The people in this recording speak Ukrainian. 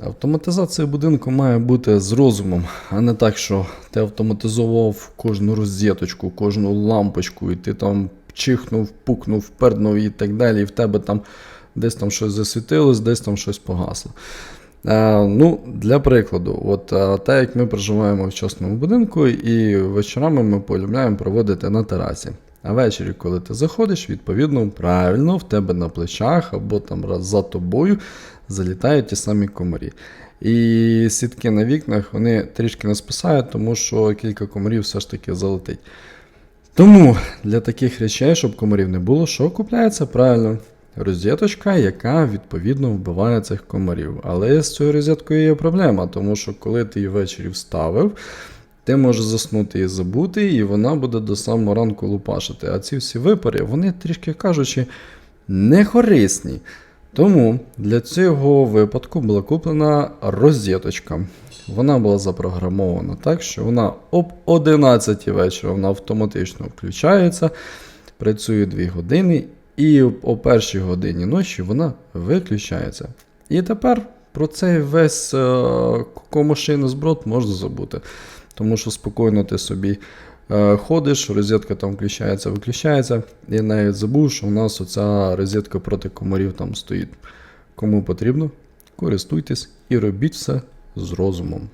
Автоматизація будинку має бути з розумом, а не так, що ти автоматизував кожну розеточку, кожну лампочку, і ти там чихнув, пукнув, перднув і так далі, і в тебе там десь там щось засвітилось, десь там щось погасло. Е, ну, для прикладу, от е, так як ми проживаємо в частному будинку, і вечорами ми полюбляємо проводити на терасі. А ввечері, коли ти заходиш, відповідно, правильно в тебе на плечах або там за тобою залітають ті самі комарі. І сітки на вікнах вони трішки не спасають, тому що кілька комарів все ж таки залетить. Тому для таких речей, щоб комарів не було, що купляється правильно? Розеточка, яка відповідно вбиває цих комарів. Але з цією розеткою є проблема, тому що коли ти її ввечері вставив, ти можеш заснути і забути, і вона буде до самого ранку лупашити. А ці всі випари, вони трішки кажучи, не корисні. Тому для цього випадку була куплена розеточка. Вона була запрограмована так, що вона об 11 вечора вона автоматично включається, працює 2 години, і о першій годині ночі вона виключається. І тепер про цей весь е, комошийний зброд можна забути. Тому що спокійно ти собі ходиш, розетка там включається, виключається. І навіть забув, що у нас оця розетка проти комарів там стоїть. Кому потрібно, користуйтесь і робіть все з розумом.